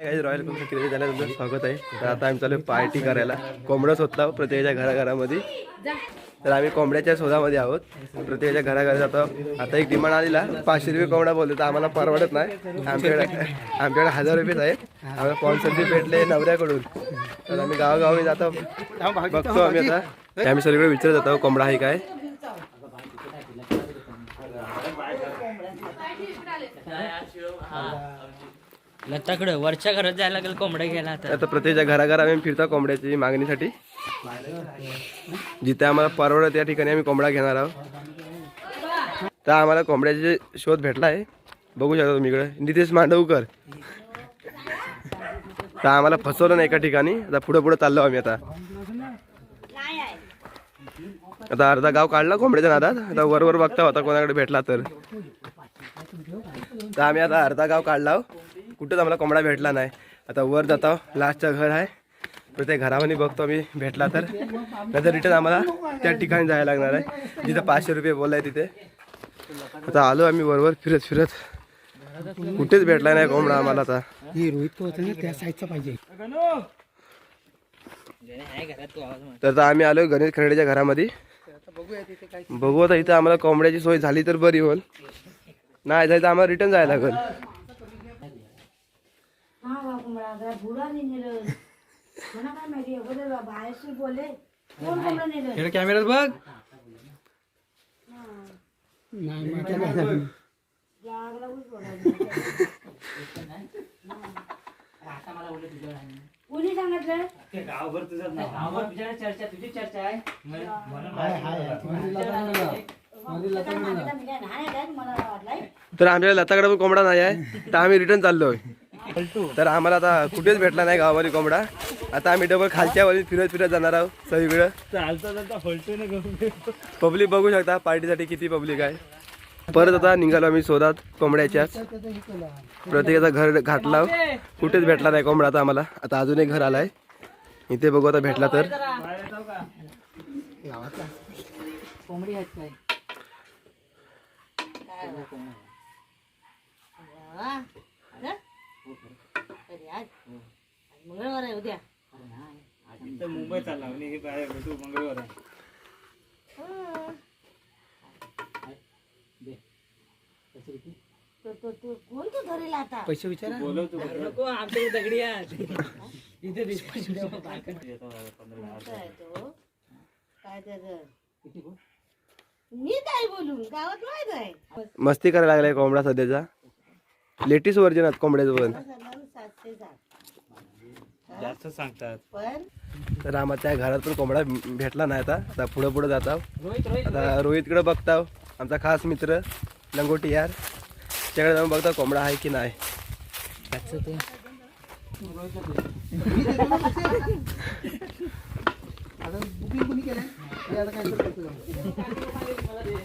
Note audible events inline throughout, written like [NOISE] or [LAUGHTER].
Royal coffee credit झालं तुमचं स्वागत आहे. तर आता आम्ही चालू पार्टी करायला. कोंबडच आहोत प्रत्येकाच्या घराघरामध्ये. तर आम्ही कोंबड्याच्या शोधामध्ये आहोत. प्रत्येकाच्या घराघरी जातो आता एक डिमांड आलेला. पाचशे रुपये कोंबडा बोलतो तर आम्हाला परवडत नाही. आमच्याकडे आमच्याकडे हजार रुपयेच आहे. आम्हाला स्पॉन्सरशिप भेटले नवऱ्याकडून. तर आम्ही गावागावी जातो. बघतो आम्ही आता. आम्ही सगळीकडे विचारत जातो कोंबडा आहे काय? लताकडं वरच्या घरात जायला लागेल कोंबड्या घ्यायला आता. आता प्रत्येकच्या घराघर आम्ही फिरतो कोंबड्याची मागणीसाठी. जिथे आम्हाला परवडत त्या ठिकाणी आम्ही कोंबडा घेणार आहोत. तर आम्हाला कोंबड्याचे शोध भेटला आहे बघू शकता तुम्ही इकडे. नितेश मांडवकर. तर आम्हाला फसवलं नाही एका ठिकाणी. आता पुढे पुढे चाललो आम्ही आता. आता अर्धा गाव काढला कोंबड्याच्या नादात. आता वरवर बघता होता कोणाकडे भेटला तर. तर आम्ही आता अर्धा गाव काढला आहो. कुठंच आम्हाला कोंबडा भेटला नाही. आता वर जातो लास्टचं घर आहे. प्रत्येक घरामध्ये बघतो आम्ही भेटला तर. नंतर रिटर्न आम्हाला त्या ठिकाणी जायला लागणार आहे. जिथं पाचशे रुपये बोललाय तिथे. आता आलो आम्ही वरवर फिरत फिरत. कुठेच भेटला नाही कोंबडा आम्हाला आता. ही रोहित त्या साईजचा पाहिजे. तर आम्ही आलो गणेश खरेडीच्या घरामध्ये. बघू आता इथं आम्हाला कोंबड्याची सोय झाली तर बरी होईल. नाही झाली तर आम्हाला रिटर्न जायला लागेल. हा बाबू मला जरा बुडा नाही नेलं. मला काय माहिती अगोदर बाहेरशी बोलले कोण कोण नेलं? कॅमेऱ्यात बघ. नाही मग काय झालं? जागला उच बोलायचं. कोणी सांगितलं? चर्चा तुझी चर्चा आहे. हाय, हाय, हाय. मध्ये लता नाही. का? मध्ये लता नाही का? मी काय लहान आहे काय मला वाटलंय. तर आमच्या लताकडे पण कोंबडा नाही आहे. तर आम्ही रिटर्न चाललोय. तर आम्हाला आता कुठेच भेटला नाही गावामध्ये कोंबडा. आता आम्ही डबल खालच्या वरी फिरत फिरत जाणार आहोत सगळीकडं. पब्लिक बघू शकता पार्टीसाठी किती पब्लिक आहे. परत आता निघालो आम्ही शोधात कोंबड्याच्याच प्रत्येकाचा घर घातला. कुठेच भेटला नाही कोंबडा आता आम्हाला. आता अजून एक घर आलाय. इथे बघू आता भेटला तर. गावातला. कोंबडी आहेत काय वा. अरे? अरे आज आज मंगळवार आहे उद्या. मुंबई चालला तू मंगळवार तो तो तो कोण तो धरेल आता? पैसे विचारा. नको आमच्या दगडी आहेत. इथे काय तो? काय त्याचं? मी काय बोलू गावात माहीत आहे. मस्ती करायला लागलाय कोंबडा सध्याचा. लेटेस्ट व्हर्जन आहेत कोंबड्याचं पण. सात जास्त सांगतात. पण तर आम्हाला घरात पण कोंबडा भेटला नाही आता. आता पुढं पुढं जाता आता रोहितकडे बघताव. आमचा खास मित्र लंगोटी यार त्याकडे जाऊन बघता कोंबडा आहे की नाही [LAUGHS] आता बुकिंग कोणी केलं हे आता cancel करतो जाऊन.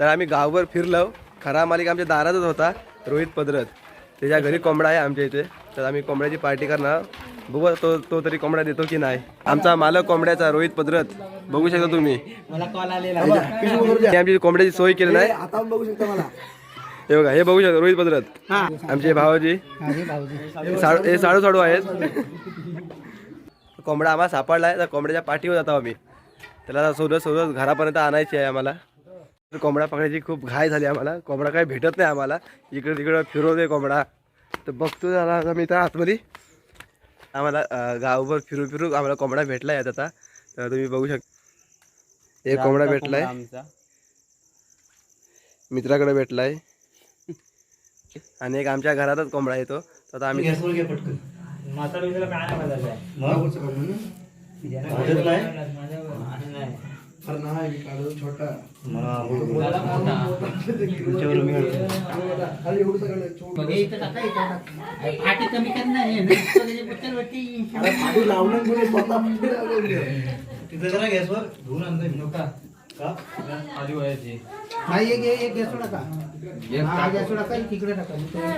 तर आम्ही गावभर फिरलो. खरा मालिक आमच्या दारातच होता रोहित पदरत त्याच्या घरी कोंबडा आहे आमच्या इथे. तर आम्ही कोंबड्याची पार्टी करणार. बघू तो तो तरी कोंबडा देतो की नाही. आमचा मालक कोंबड्याचा रोहित पदरत बघू शकता तुम्ही. मला कॉल आलेला. हे. आमची कोंबड्याची सोय केली नाही. आता बघू शकता मला. हे बघा हे बघू शकता रोहित पदरत हा. आमचे भावाजी. हा, हे भाऊजी साडू हे साडू साडू आहेत. कोंबडा आम्हाला सापडला आहे. तर कोंबड्याच्या पाठीवर जातो आम्ही. त्याला शोधत शोधत घरापर्यंत आणायची आहे आम्हाला. तर कोंबडा पकडायची खूप घाय झाली आम्हाला. कोंबडा काही भेटत नाही आम्हाला. इकडे तिकडं फिरवते कोंबडा. तर बघतो झाला आम्ही त्या आतमध्ये. आम्हाला गावभर फिरू फिरू आम्हाला कोंबडा भेटला आहे आता. तर तुम्ही बघू शकता एक कोंबडा भेटलाय. मित्राकडे भेटलाय. आणि एक आमच्या घरातच कोंबडा येतो तर आता आम्ही काय नाही बदललाय. फाटी कमी करणार तिथं जरा गॅसवर धुवून आणतो नका. का? आधी व्हायची नाही एक एक गॅस टाका. गॅस टाका तिकडे टाका.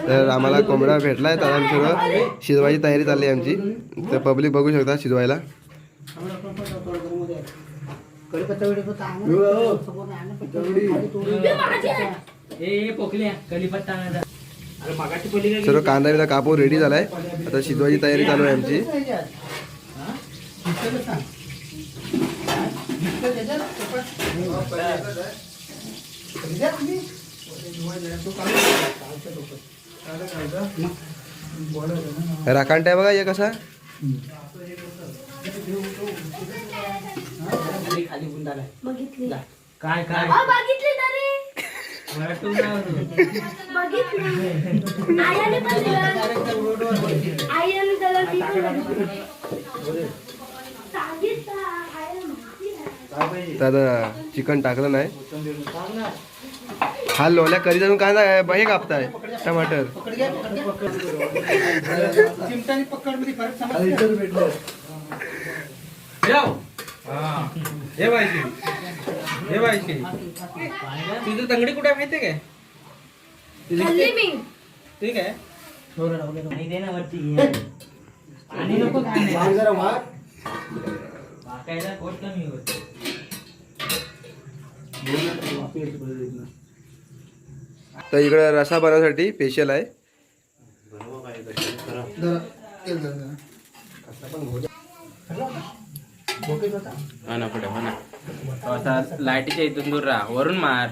तर आम्हाला कोंबडा भेटलाय तर आम्ही सगळं शिजवायची तयारी चालली आहे आमची. तर पब्लिक बघू शकता शिजवायला. सर्व कांदा बिदा कापून रेडी झालाय आता शिजवायची तयारी चालू आहे आमची हा? का राखांट आहे बघा हे कसा खाली गुंडाला बघितली. काय काय? अहो, बघितली तरी. मराठून नाव होतं. बघितली. आयाने पण दिलं. आईने त्याला ती पण बघितली. सांगितलं आईला माहिती नाही. तर चिकन टाकलं नाही. हा लोल्या कधी जाऊन कांदा आहे, हे कापताय टमाटर. पकड घ्या घ्या? हे. पाहिजे हे पाहिजे तुझं तंगडी कुठे माहितीये काय? खाल्ली मी. ठीक आहे. आणि दे ना वरती. आणि नको वाकायला पोट कमी होत. तर इकडे रसा बनवण्यासाठी स्पेशल आहे. जरा, तेल जरा? हा ना पुढे हो ना. असा लाईटीच्या इथून दूर राहा. वरून मार.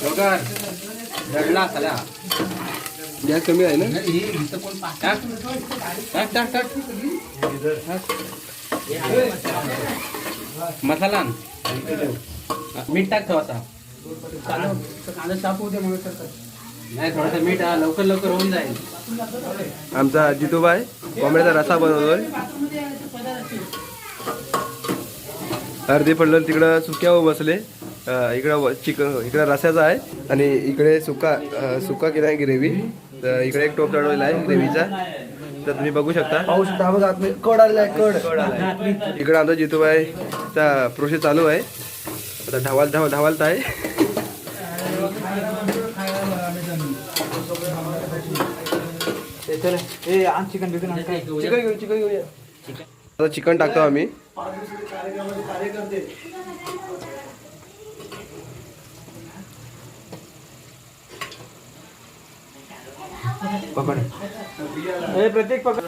हो. हा रडला सला गॅस कमी आहे ना? टाक टाक टाक. मसाला मीठ टाक थोडासा कांदा साफ म्हणून नाही थोडासा मीठ हा, लवकर लवकर होऊन जाईल. आमचा जितूबाय कोंबड्याचा रसा बनवतोय. अर्धी पडलं तिकडं सुक्यावर बसले. इकडं चिकन इकडं रस्याचा आहे आणि इकडे सुका सुका किराय ग्रेव्ही. तर इकडे एक टोप चढवलेला आहे ग्रेव्हीचा तर तुम्ही बघू शकता. पाहू शकता बघा कड आलेला आहे कड. कड आलाय इकडे आमचा जितूबाईचा प्रोसेस चालू आहे. आता ढवाल ढवाल ढवालत आहे. चिकन घेऊ चिकन घेऊया आता चिकन टाकतो आम्ही. प्रत्येक पकड.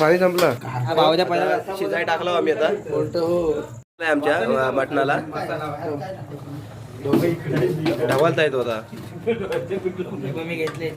पाणी संपलं. शिजाय टाकलो आम्ही आता. आमच्या अं, मटणाला ढवालता येतो आता. मी घेतले.